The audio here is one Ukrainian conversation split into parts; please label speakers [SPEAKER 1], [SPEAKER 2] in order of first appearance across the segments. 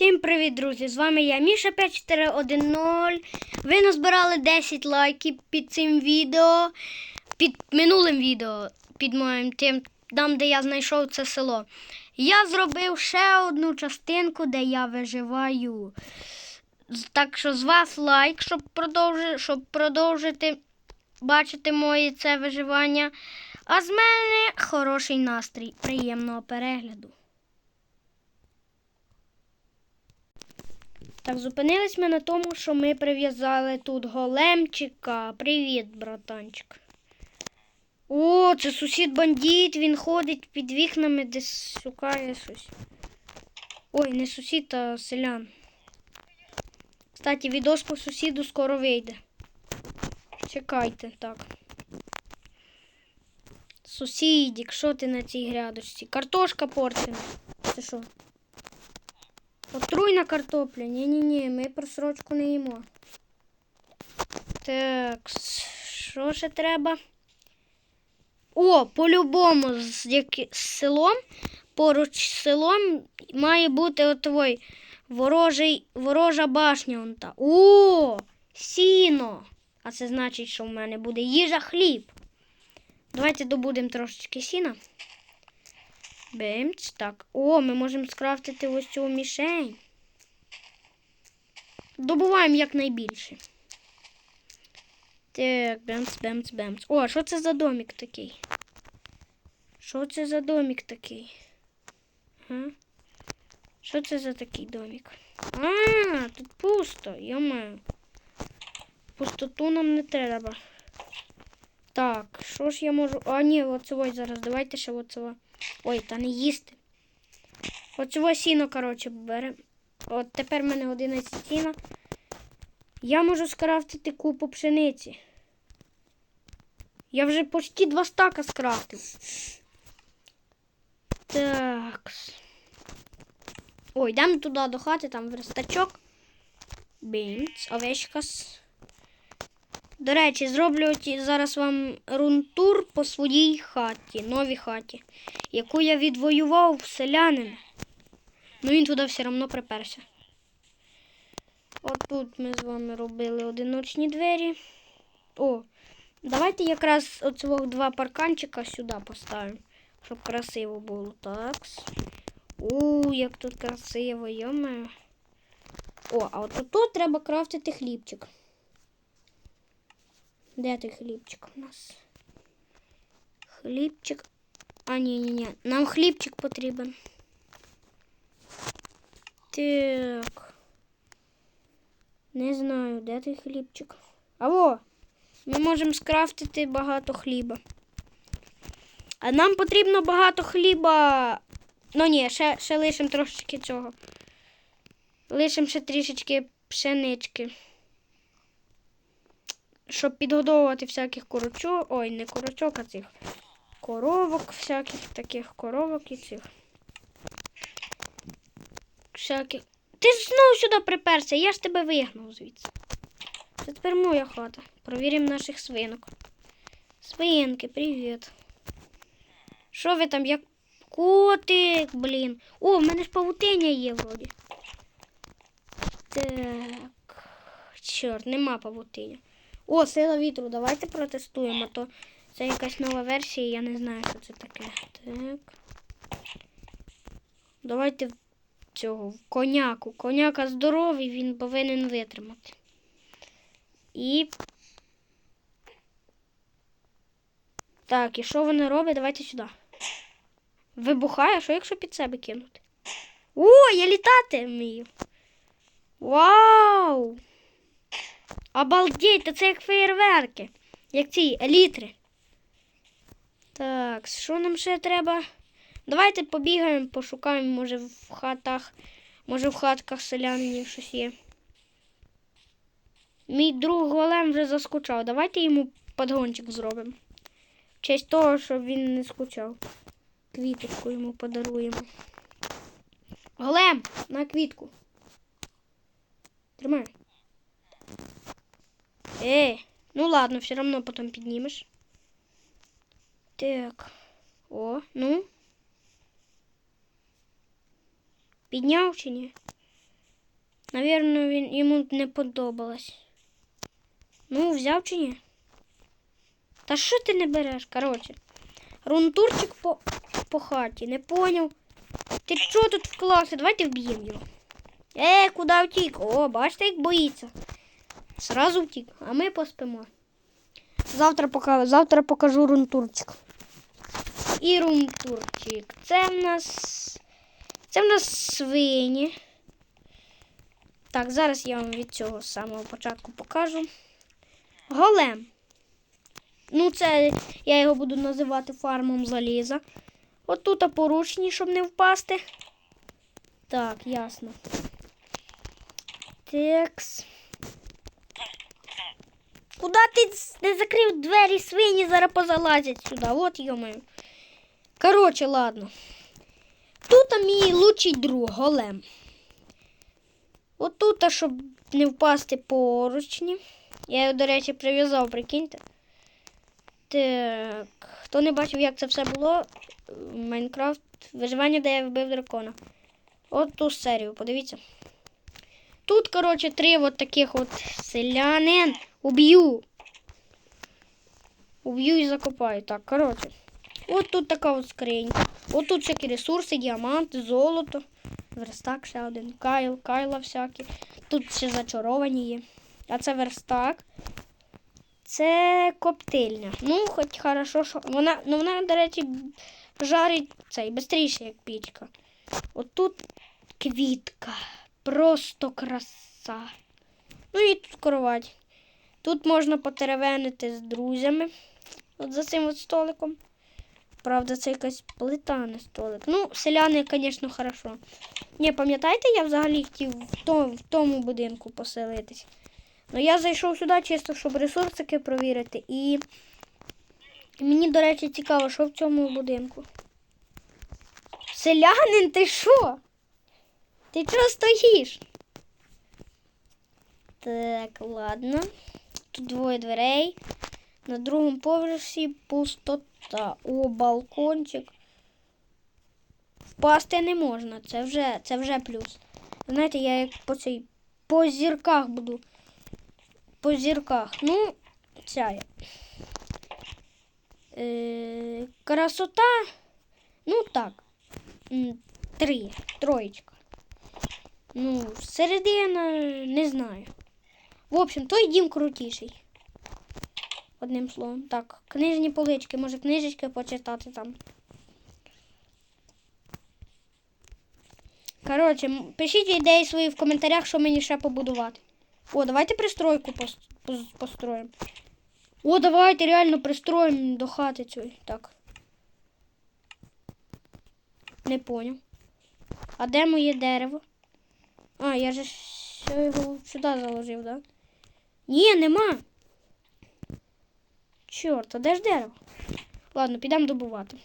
[SPEAKER 1] Всім привіт, друзі! З вами я, Міша 5410. Ви назбирали 10 лайків під цим відео, під минулим відео, під моїм тим, там, де я знайшов це село. Я зробив ще одну частинку, де я виживаю. Так що з вас лайк, щоб, продовжи, щоб продовжити бачити моє це виживання. А з мене хороший настрій. Приємного перегляду. Так, зупинились ми на тому, що ми прив'язали тут големчика. Привіт, братанчик. О, це сусід бандит, він ходить під вікнами, десь шукає щось. Ой, не сусід, а селян. Кстати, відос по сусіду скоро вийде. Чекайте, так. Сусідік, що ти на цій грядочці? Картошка порчена. Це що? Отруйна картопля. Ні-ні-ні, ми просрочку не їмо. Так, що ще треба? О, по-любому, з, які, з селом, поруч з селом має бути отвой ворожий, ворожа башня. Он та. О, сіно. А це значить, що в мене буде їжа хліб. Давайте добудемо трошечки сіна. Бемц, так. О, ми можемо скрафтити ось цю мішень. Добуваємо якнайбільше. Так, бемц, бемц, бемц. О, а що це за домик такий? Що це за домик такий? Що це за такий домик? А, тут пусто, йомаю. Пустоту нам не треба. Так, що ж я можу. А, ні, оцевой зараз. Давайте ще оцево. Ой, та не їсти. Оцево сіно, коротше, беремо. От тепер в мене 11 сіна. Я можу скрафтити купу пшениці. Я вже почти два стака скрафтив. Так. Ой, йдемо туди до хати, там верстачок. Бінц, овечкас. До речі, зроблю зараз вам рунтур по своїй хаті, новій хаті, яку я відвоював в селянина. Ну він туди все одно приперся. От тут ми з вами робили одиночні двері. О, давайте якраз оцього два парканчика сюди поставимо, щоб красиво було. Так. У, як тут красиво, йоме. О, а от тут треба крафтити хлібчик. Де той хлібчик у нас? Хлібчик. А, ні, ні. Нам хлібчик потрібен. Так. Не знаю, де той хлібчик. Аво! Ми можемо скрафтити багато хліба. А нам потрібно багато хліба. Ну ні, ще, ще лишимо трошечки цього. Лишимо ще трішечки пшенички щоб підгодовувати всяких курочок. Ой, не курочок, а цих коровок, всяких таких коровок і цих. Всяких. Ти ж знову сюди приперся, я ж тебе вигнав звідси. Це тепер моя хата. Провіримо наших свинок. Свинки, привіт. Що ви там, як котик, блін. О, в мене ж павутиння є вроді. Так. Чорт, нема павутиння. О, сила вітру, давайте протестуємо, то це якась нова версія, я не знаю, що це таке. Так. Давайте цього, коняку. Коняка здоровий, він повинен витримати. І. Так, і що вони роблять? Давайте сюди. Вибухає, що якщо під себе кинути? О, я літати вмію. Вау! Обалдеть, та це як феєрверки. Як ці елітри. Так, що нам ще треба? Давайте побігаємо, пошукаємо, може в хатах, може в хатках селянинів щось є. Мій друг голем вже заскучав. Давайте йому подгончик зробимо. В честь того, щоб він не скучав. Квіточку йому подаруємо. Голем, на квітку. Тримай. Эй, ну ладно, все равно потом поднимешь. Так. О, ну. Підняв чи він йому не подобалось. Ну, взяв чи ні? Та що ти не береш? Коротше. Рунтурчик по, по хаті, не поняв. Ти що тут вклався? Давайте вб'ємо його. Е, куди втік? О, бачите, як боїться. Сразу втік, а ми поспимо. Завтра покажу, завтра покажу рунтурчик. І рунтурчик. Це в нас. Це в нас свині. Так, зараз я вам від цього самого початку покажу. Голем. Ну, це я його буду називати фармом заліза. От тут поручні, щоб не впасти. Так, ясно. Текс. Куда ти не закрив двері свині, зараз позалазять сюди. От йомаю. Коротше, ладно. Тут мій лучший друг, голем. От тут, щоб не впасти поручні. Я його, до речі, прив'язав, прикиньте. Так, хто не бачив, як це все було, Майнкрафт, виживання, де я вбив дракона. От ту серію, подивіться. Тут, коротше, три от таких от селянин. Уб'ю. Уб'ю і закопаю. Так, коротше. От тут така от скринька. От тут всякі ресурси, діаманти, золото. Верстак ще один. Кайл, кайла всякі. Тут ще зачаровані є. А це верстак. Це коптильня. Ну, хоч хорошо, що вона, ну вона, до речі, жарить цей швидше, як пічка. От тут квітка. Просто краса. Ну і тут кровать. Тут можна потеревенити з друзями. От за цим от столиком. Правда, це якась плита, не столик. Ну, селяни, звісно, хорошо. Ні, пам'ятаєте, я взагалі хотів в тому, в тому будинку поселитись. Ну, я зайшов сюди чисто, щоб ресурсики провірити. І мені, до речі, цікаво, що в цьому будинку. Селянин, ти що? Ти чого стоїш? Так, ладно. Тут двоє дверей. На другому поверсі пустота. О, балкончик. Впасти не можна. Це вже, це вже плюс. Знаєте, я як по цій по зірках буду. По зірках. Ну, ця я. Е, красота. Ну так. Три. Троєчка. Ну, середина не знаю. В общем, той дім крутіший. Одним словом. Так, книжні полички, може книжечки почитати там. Коротше, пишіть ідеї свої в коментарях, що мені ще побудувати. О, давайте пристройку пос- пос- построїмо. О, давайте реально пристроїмо до хати цієї. Так. Не поняв. А де моє дерево? А, я же його сюди заложив, да? Ні, нема. Чорт, а де ж дерево? Ладно, підемо добувати.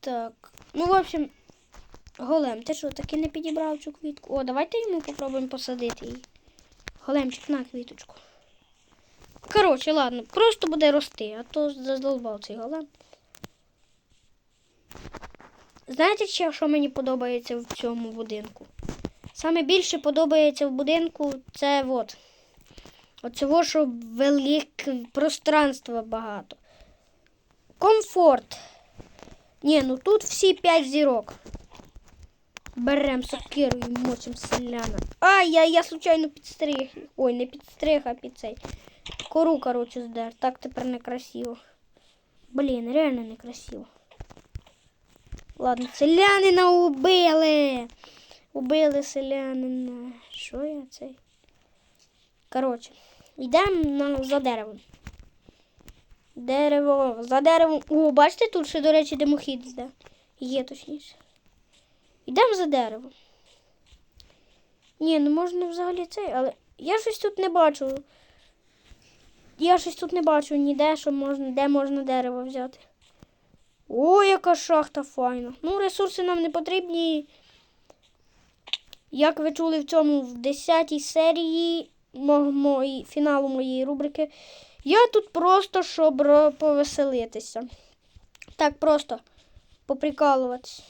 [SPEAKER 1] Так. Ну, в общем, голем, ти що, таки не підібрав цю квітку? О, давайте йому попробуємо посадити її. Големчик на квіточку. Коротше, ладно, просто буде рости, а то задолбав цей голем. Знаєте, що мені подобається в цьому будинку? Саме більше подобається в будинку це от. Оцього, що велике пространство багато. Комфорт. Ні, ну тут всі п'ять зірок. Берем сокиру і мочим селяна. Ай, я, я случайно підстриг. Ой, не підстриг, а під цей. Кору, коротше, здер. Так тепер некрасиво. Блін, реально некрасиво. Ладно, селянина убили. Убили селянина. Що я цей? Коротше, йдемо за деревом. Дерево, за деревом. О, бачите, тут ще, до речі, димохід йде. Є точніше. Йдемо за деревом. Ні, ну можна взагалі цей, але я щось тут не бачу. Я щось тут не бачу ніде, що можна, де можна дерево взяти. О, яка шахта файна. Ну, ресурси нам не потрібні. Як ви чули в цьому в 10 серії мої, фіналу моєї рубрики, я тут просто щоб повеселитися. Так, просто поприкалуватись.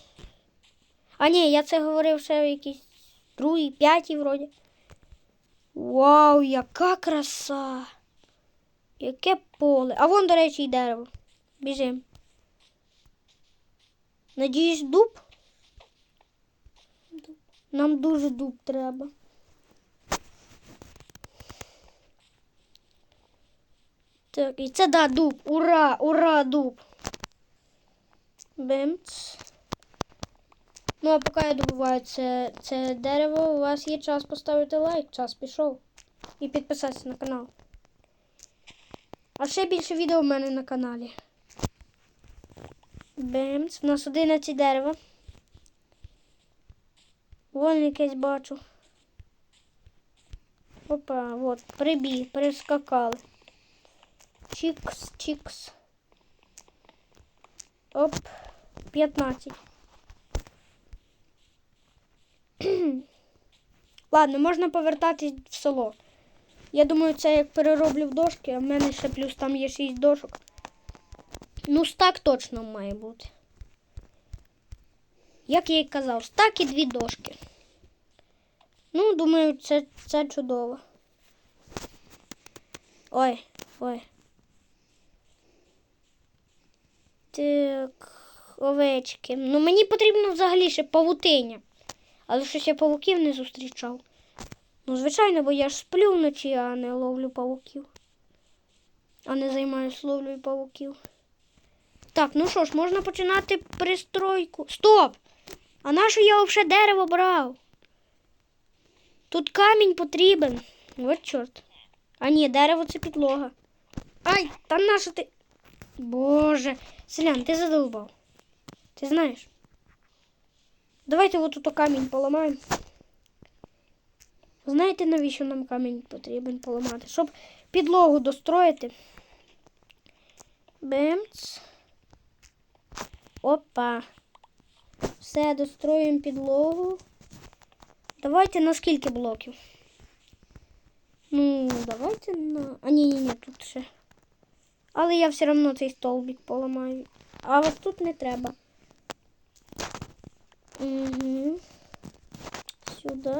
[SPEAKER 1] А ні, я це говорив ще в якійсь другий, п'ятий вроді. Вау, яка краса! Яке поле. А вон, до речі, і дерево. Біжим. Надіюсь, дуб? Нам дуже дуб треба. Так, і це да, дуб. Ура! Ура, дуб! Бимц. Ну, а поки я добуваю це, це дерево, у вас є час поставити лайк, час пішов. І підписатися на канал. А ще більше відео в мене на каналі. Бемц. У нас 11 дерева. Вон якесь бачу. Опа, от, прибіг, прискакали. Чікс, чікс. Оп, 15. Ладно, можна повертатись в село. Я думаю, це як перероблю в дошки, а в мене ще плюс там є 6 дошок. Ну, стак точно має бути. Як я і казав, стак і дві дошки. Ну, думаю, це, це чудово. Ой, ой. Так, овечки. Ну, мені потрібно взагалі ще павутиня. Але щось я павуків не зустрічав. Ну, звичайно, бо я ж сплю вночі, а не ловлю павуків. А не займаюся ловлею павуків. Так, ну що ж, можна починати пристройку. Стоп! А на що я взагалі дерево брав? Тут камінь потрібен. От чорт. А ні, дерево це підлога. Ай, та нащо ти. Боже. Селян, ти задовбав. Ти знаєш? Давайте от тут камінь поламаємо. Знаєте, навіщо нам камінь потрібен поламати? Щоб підлогу достроїти. Бемц. Опа. Все, достроюємо підлогу. Давайте на скільки блоків? Ну, давайте на. А ні, ні, ні, тут ще. Але я все одно цей столбик поламаю. А ось тут не треба. Угу. Сюди.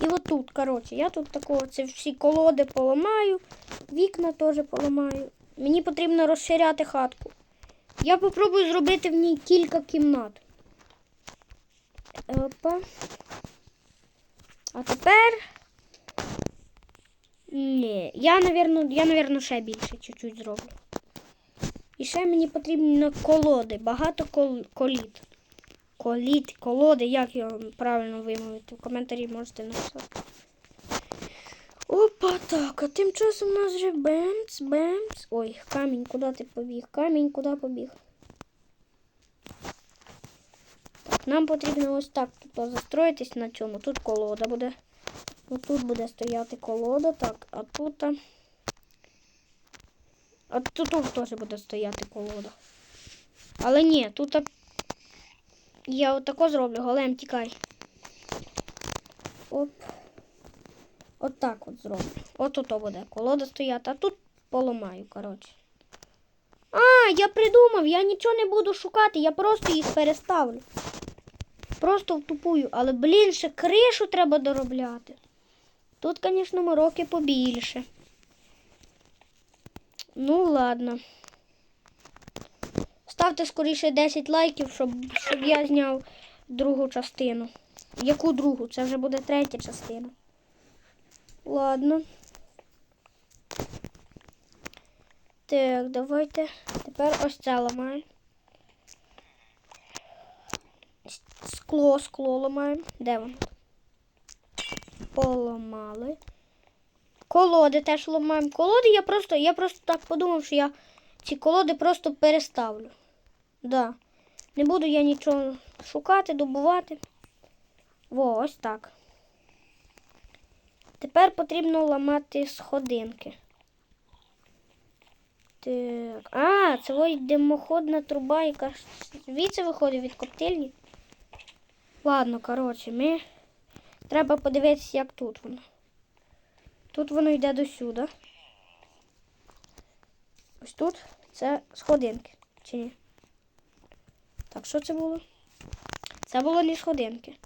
[SPEAKER 1] І отут, коротше, я тут такого, це всі колоди поламаю, вікна теж поламаю. Мені потрібно розширяти хатку. Я попробую зробити в ній кілька кімнат. Опа. А тепер. Ні, я, навірно, я, навірно, ще більше чуть-чуть зроблю. І ще мені потрібно колоди, багато кол... коліт. Коліт, колоди, як його правильно вимовити? В коментарі можете написати. Опа, так, а тим часом у нас вже бемц, бемц. Ой, камінь, куди ти побіг? Камінь, куди побіг? Так, нам потрібно ось так тут застроїтись на цьому. Тут колода буде. Тут буде стояти колода, так, а тут. а- тут теж буде стояти колода. Але ні, тут я отако зроблю, голем тікай. От так от зроблю. От ото буде колода стояти, а тут поламаю, коротше. А, я придумав, я нічого не буду шукати, я просто їх переставлю. Просто втупую, але, блін, ще кришу треба доробляти. Тут, звісно, мороки побільше. Ну, ладно. Ставте скоріше 10 лайків, щоб, щоб я зняв другу частину. Яку другу? Це вже буде третя частина. Ладно. Так, давайте. Тепер ось це ламаємо. Скло, скло ламаємо. Де воно? Поламали. Колоди теж ламаємо. Колоди я просто, я просто так подумав, що я ці колоди просто переставлю. Да. Не буду я нічого шукати, добувати. Во, ось так. Тепер потрібно ламати сходинки. Так. А, це димоходна труба, яка звідси виходить від коптильні. Ладно, коротше, ми. Треба подивитися, як тут воно. Тут воно йде до сюди. Ось тут це сходинки. Чи ні? Так, що це було? Це було не сходинки.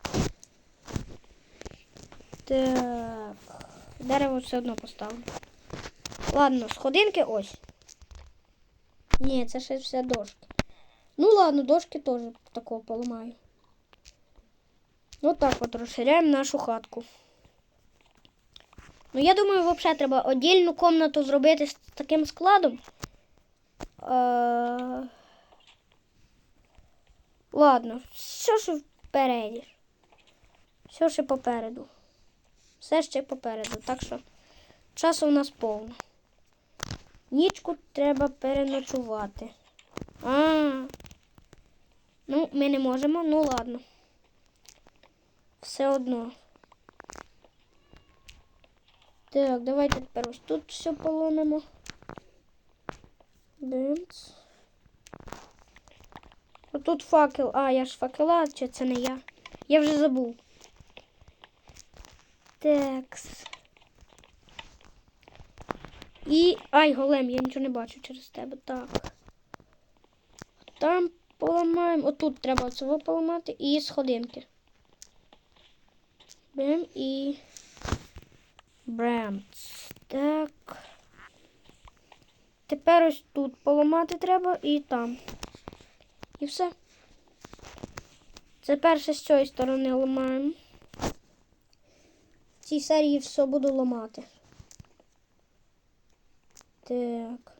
[SPEAKER 1] Так. Дерево все одно поставлю. Ладно, сходинки ось. Ні, це ще все дошки. Ну ладно, дошки теж такого поламаю. Ну так от розширяємо нашу хатку. Ну, я думаю, взагалі треба отдільну комнату зробити з таким складом. Е... Ладно, все ще впереді. Все ще попереду. Все ще попереду. Так що часу у нас повно. Нічку треба переночувати. А. Ну, ми не можемо, ну ладно. Все одно. Так, давайте тепер ось тут все поломимо. Бимц. Отут факел. А, я ж факела, чи це не я? Я вже забув. Такс. І. Ай, голем, я нічого не бачу через тебе. Так. Там поламаємо. Отут треба цього поламати і сходинки. Бем і. Бремц. Так. Тепер ось тут поламати треба і там. І все. Це перше з цієї сторони ламаємо. Цій серії все буду ламати. Так.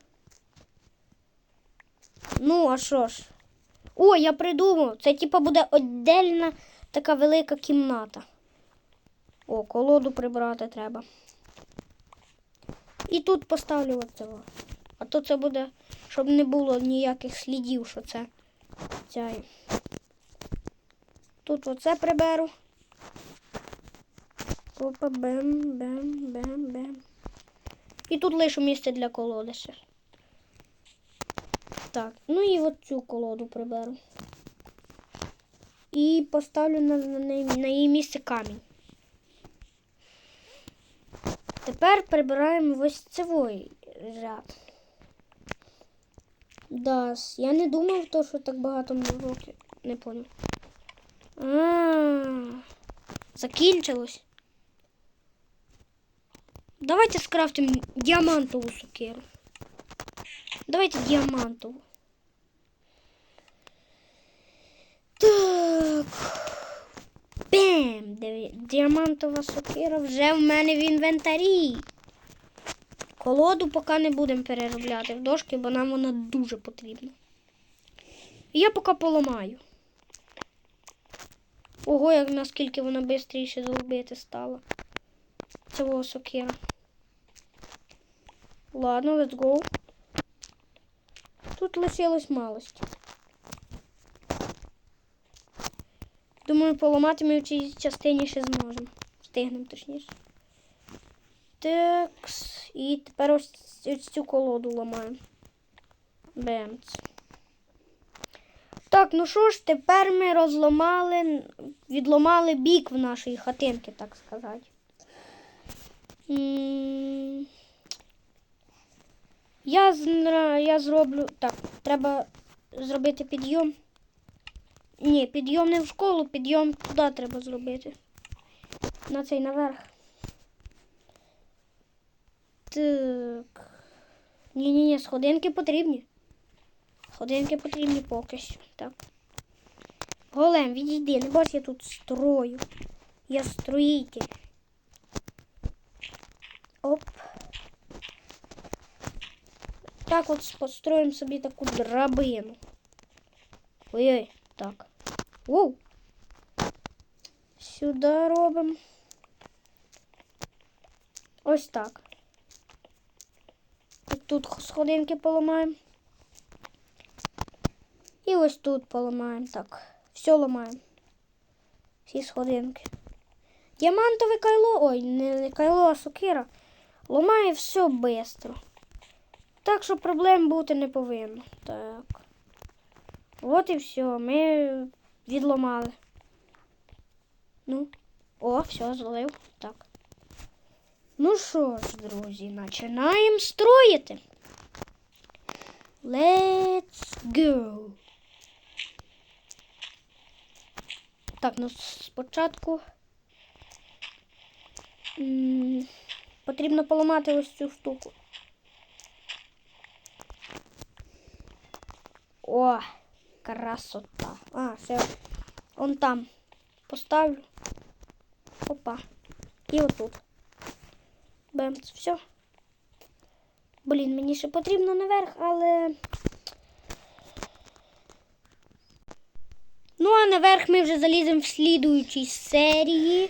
[SPEAKER 1] Ну, а що ж? О, я придумав. Це типа буде віддільна така велика кімната. О, колоду прибрати треба. І тут поставлю оцього. А то це буде, щоб не було ніяких слідів, що це. Тут оце приберу. Опа, бем, бем, бем, бем. І тут лишу місце для колоди ще. Так, ну і от цю колоду приберу. І поставлю на, на, на її місце камінь. Тепер прибираємо ось цей ряд. Да, с- я не думав, то, що так багато років. Не понял. А, закінчилось. Давайте скрафтимо діамантову сокиру. Давайте діамантову. Так. Бем! Діамантова сокира вже в мене в інвентарі. Колоду поки не будемо переробляти в дошки, бо нам вона дуже потрібна. Я поки поламаю. Ого, як наскільки вона швидше зробити стала. Цього сокира. Ладно, let's go. Тут лишилось малості. Думаю, поламати ми в цій частині ще зможемо. Встигнемо точніше. Так. І тепер ось, ось цю колоду ламаємо. Бемц. Так, ну що ж, тепер ми розламали, відламали бік в нашої хатинки, так сказати. Я, зна- я зроблю. Так, треба зробити підйом. Ні, підйом не в школу, підйом туди треба зробити. На цей наверх. Так. Ні-ні-ні, сходинки потрібні. Сходинки потрібні поки що. Так. Голем, відійди, не бачиш, я тут строю. Я строїтель. Оп. Так от построїмо собі таку драбину. Ой-ой, так. Воу. Сюди робимо. Ось так. От Тут сходинки поламаємо. І ось тут поламаємо. Так. Все ламаємо. Всі сходинки. Діамантове кайло. Ой, не кайло, а сокира. Ламає все швидко. Так що проблем бути не повинно. Так. От і все. Ми відламали. Ну. О, все, злив. Так. Ну що ж, друзі, починаємо строїти. Let's go. Так, ну спочатку Потрібно поламати ось цю штуку. О, красота. А, все. Он там. Поставлю. Опа. І отут. Бемц, все. Блін, мені ще потрібно наверх, але. Ну, а наверх ми вже заліземо в слідуючій серії.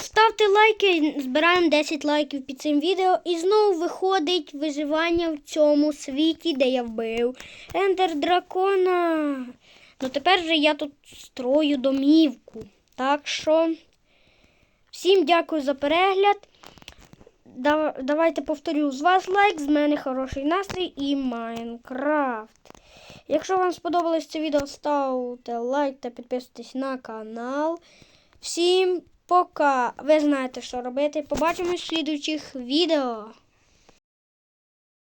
[SPEAKER 1] Ставте лайки, збираємо 10 лайків під цим відео. І знову виходить виживання в цьому світі, де я вбив Ендер дракона. Ну тепер же я тут строю домівку. Так що всім дякую за перегляд. Давайте повторю, з вас лайк, з мене хороший настрій і Майнкрафт. Якщо вам сподобалось це відео, ставте лайк та підписуйтесь на канал. Всім пока! Ви знаєте, що робити. Побачимось в слідуючих відео.